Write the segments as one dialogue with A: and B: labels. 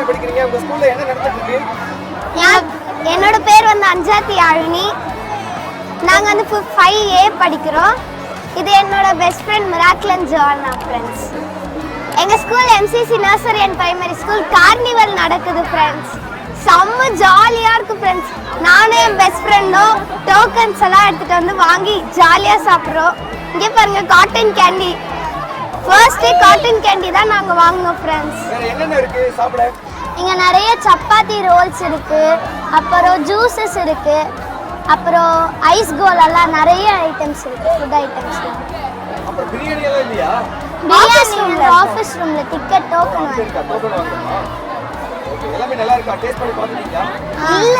A: Academy படிக்கிறீங்க? உங்க ஸ்கூல்ல என்ன நடந்துட்டு
B: என்னோட பேர் வந்து அஞ்சாத்தி யாழினி நாங்கள் வந்து ஃபைவ் ஏ படிக்கிறோம். இது என்னோட பெஸ்ட் ஃப்ரெண்ட் மிராக்லன் ஜோர்னா ஃப்ரெண்ட்ஸ் எங்கள் school MCC nursery and primary school carnival நடக்குது ஃப்ரெண்ட்ஸ் செம்ம ஜாலியாக இருக்கு ஃப்ரெண்ட்ஸ் நானும் என் பெஸ்ட் ஃப்ரெண்டும் டோக்கன்ஸ் எல்லாம் எடுத்துகிட்டு வந்து வாங்கி ஜாலியாக சாப்பிட்றோம். இங்கே பாருங்க cotton candy first day cotton candy தான் நாங்கள் வாங்கினோம் ஃப்ரெண்ட்ஸ்
A: என்னென்ன இருக்கு? சாப்பிட.
B: இங்கே நிறைய சப்பாத்தி ரோல்ஸ் இருக்கு அப்புறம் ஜூஸஸ் இருக்கு அப்புறம் ஐஸ் கோல் எல்லாம் நிறைய ஐட்டம்ஸ் இருக்கு ஃபுட் ஐட்டம்ஸ்
A: பிரியாணி எல்லாம் இல்லையா?
B: பிரியாணி ரூம்ல ஆஃபீஸ் ரூம்ல டிக்கெட் டோக்கன்
A: இங்க இருக்கா? டோக்கன் வாங்கணுமா ஓகே எல்லாமே நல்லா இருக்கா? டேஸ்ட் பண்ணி பார்த்துட்டீங்களா?
B: இல்ல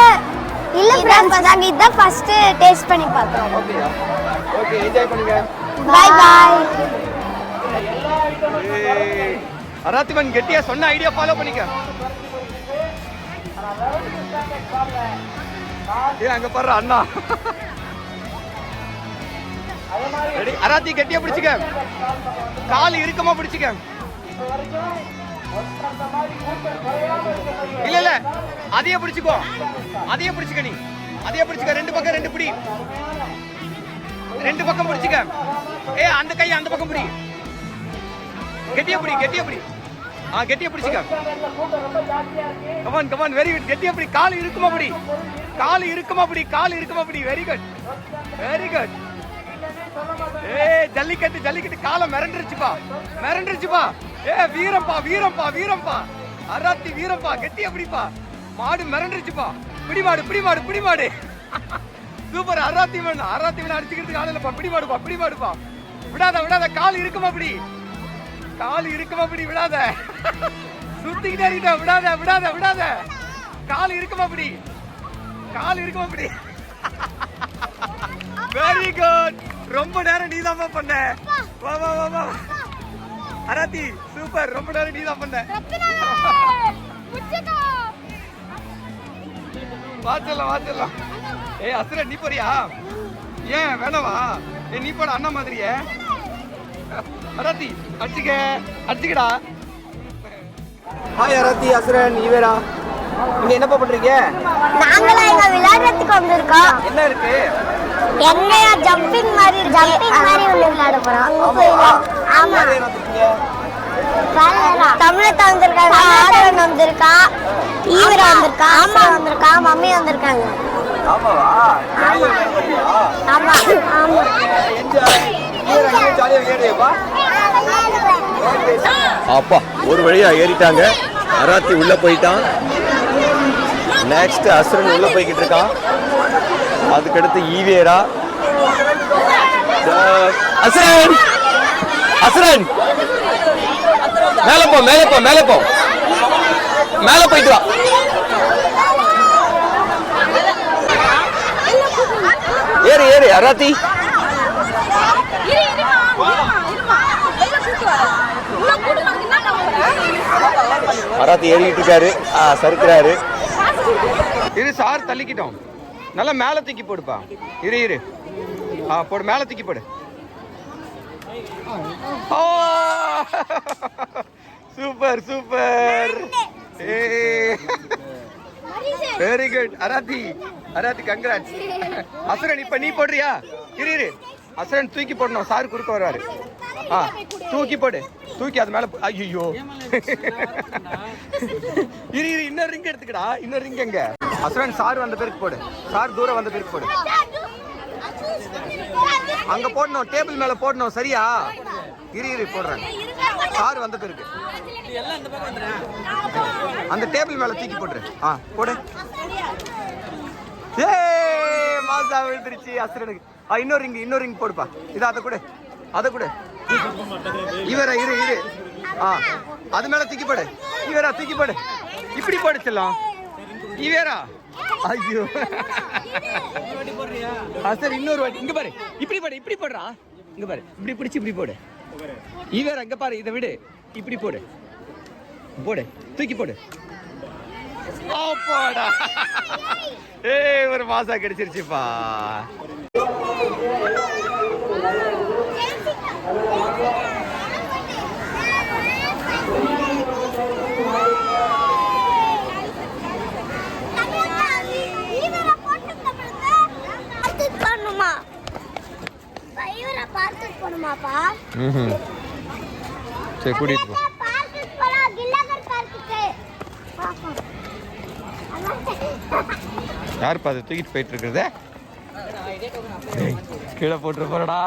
B: இல்ல ஃப்ரெண்ட்ஸ் நாங்க இதான் ஃபர்ஸ்ட் டேஸ்ட் பண்ணி பார்த்தோம்.
A: ஓகே என்ஜாய் பண்ணுங்க.
B: பை பாய்
A: அராத்திமன் கெட்டியா சொன்ன ஐடியா ஃபாலோ பண்ணிக்க. ஏ அங்க பாரு அண்ணா. ரெடி அராத்தி கெட்டியா பிடிச்சுக்க. கால் இறுக்கமா பிடிச்சுக்க. இல்ல இல்ல. அதையே பிடிச்சுக்கோ. அதையே பிடிச்சுக்க நீ. அதையே பிடிச்சுக்க. ரெண்டு பக்கம் ரெண்டு பிடி. ரெண்டு பக்கம் பிடிச்சுக்க. ஏ அந்த கை அந்த பக்கம் பிடி. கெட்டியா பிடி கெட்டியா பிடி. ஆ கெட்டியா பிடிச்சிக்க கமான் கமான் வெரி குட் கெட்டியா பிடி. கால் இருக்குமா பிடி. கால் இருக்குமா பிடி. கால் இருக்குமா பிடி. வெரி குட் வெரி குட் ஏ ஜல்லிக்கட்டு ஜல்லிக்கட்டு. காலை மிரண்டுருச்சுப்பா. மிரண்டுருச்சுப்பா. ஏ வீரம்பா வீரம்பா வீரம்பா. அராத்தி வீரம்பா. கெட்டியா பிடிப்பா. மாடு மிரண்டுருச்சுப்பா. பிடி மாடு பிடி மாடு பிடி மாடு. சூப்பர் அராத்தி மண் அராத்தி மண் அடிச்சுக்கிறதுக்கு ஆள் இல்லைப்பா. பிடி மாடுப்பா பிடி மாடுப்பா. விடாத விடாத. கால் இருக்குமா பிடி. கால் இருக்குமா பிடி விடாத. சுத்திக்கிட்டே இருக்கிட்ட விடாத விடாத விடாத. கால் இருக்குமா பிடி. கால் இருக்குமா பிடி. வெரி குட் ரொம்ப நேரம் நீதாம்மா பண்ண. வா வா வா வா. அராத்தி சூப்பர் ரொம்ப நேரம் நீதான் பண்ண. வாச்சலாம் வாச்சலாம் ஏய் அசுர நீ போறியா? ஏன் வேணவா? ஏ நீ போட அண்ணா மாதிரியே. அராத்தி அடிச்சுக்க அடிச்சுக்கடா. ஹாய் அராத்தி அசுரன் ஈவேரா நீங்க என்னப்பா பண்றீங்க?
B: நாங்களா இங்க விளையாடுறதுக்கு வந்திருக்கோம்.
A: என்ன இருக்கு?
B: எங்கயா ஜம்பிங் மாதிரி ஜம்பிங் மாதிரி உள்ள விளையாட போறோம். அங்க போய் ஆமா. தமிழத்தை வந்திருக்காங்க ஆதரன் வந்திருக்கா. ஈவரா வந்திருக்கா? அம்மா வந்திருக்கா மம்மி வந்திருக்காங்க? ஆமா. ஆமா
A: என்ஜாய் ஈவேரா நீங்க ஜாலியா விளையாடுறியாப்பா ஓகே
C: அப்பா ஒரு வழியா ஏறிட்டாங்க. அராத்தி உள்ள போயிட்டான். நெக்ஸ்ட் அசுரன் உள்ள போய்கிட்டு இருக்கான். அதுக்கடுத்து ஈவேரா. அசுரன்! அசுரன்! மேலப்போம் போ மேலப்போம் போ மேல போ. போயிட்டு வா. ஏறு ஏறு அராத்தி. அராத்தி ஏறிட்டு இருக்காரு. சறுக்கிறாரு.
A: இரு சார் தள்ளிக்கிட்டோம். நல்லா மேல தூக்கி போடுப்பா. இரு இரு. ஆ போடு மேல தூக்கி போடு. Super super. Very good Arathi Arathi congrats அசுரன் இப்ப நீ போடுறியா? இரு இரு. அசுரன் தூக்கி போடணும். சார் குறுக்க வருவாரு ஆ தூக்கி போடு. தூக்கி அது மேல போ- ஐயோ இரு இரு இன்னொரு ரிங் எடுத்துக்கடா. இன்னொரு ரிங் எங்க? அசுரன் சார் வந்த பேருக்கு போடு. சார் தூரம் வந்த பேருக்கு போடு. அங்க போடணும் டேபிள் மேல போடணும் சரியா? இரு இரு போடுறேன். சார் வந்த பேருக்கு அந்த டேபிள் மேல தூக்கி போட்டுரு. ஆ போடு. ஏ மாசா விழுந்துருச்சு அசுரனுக்கு. ஆ இன்னொரு ரிங் இன்னொரு ரிங் போடுப்பா. இது அதை கொடு. அதை கொடு. இவரா இரு இரு. ஆ அது மேல தூக்கி போடு இவரா தூக்கி போடு இப்படி போடு இவரா? ஐயோ. ஆ சரி இன்னொரு வாட்டி. இங்க பாரு. இப்படி போடு இப்படி போடுறா. இங்க பாரு. இப்படி பிடிச்சு இப்படி போடு. இவரா இங்க பாரு இதை விடு. இப்படி போடு. போடு. தூக்கி போடு. போடா. ஏய் ஒரு மாசா கிடைச்சிருச்சுப்பா. சரி கூட்டிட்டு போ. யாருப்பா அதை தூக்கிட்டு போயிட்டு இருக்கிறத? கீழே போட்டுரு போறடா.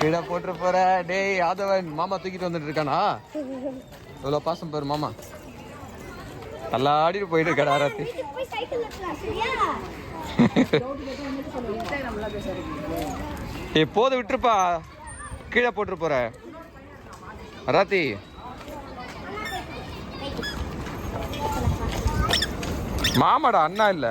A: கீழே போட்டுற போற. டேய் யாதவன் மாமா தூக்கிட்டு வந்துட்டு இருக்கானா? இவ்வளோ பாசம் பாரு மாமா. தள்ளாடிட்டு போயிட்டு இருக்கடா ராத்தி ஏய் போத விட்டுருப்பா. கீழே போட்டுற போற. ராத்தி. மாமாடா அண்ணா இல்ல.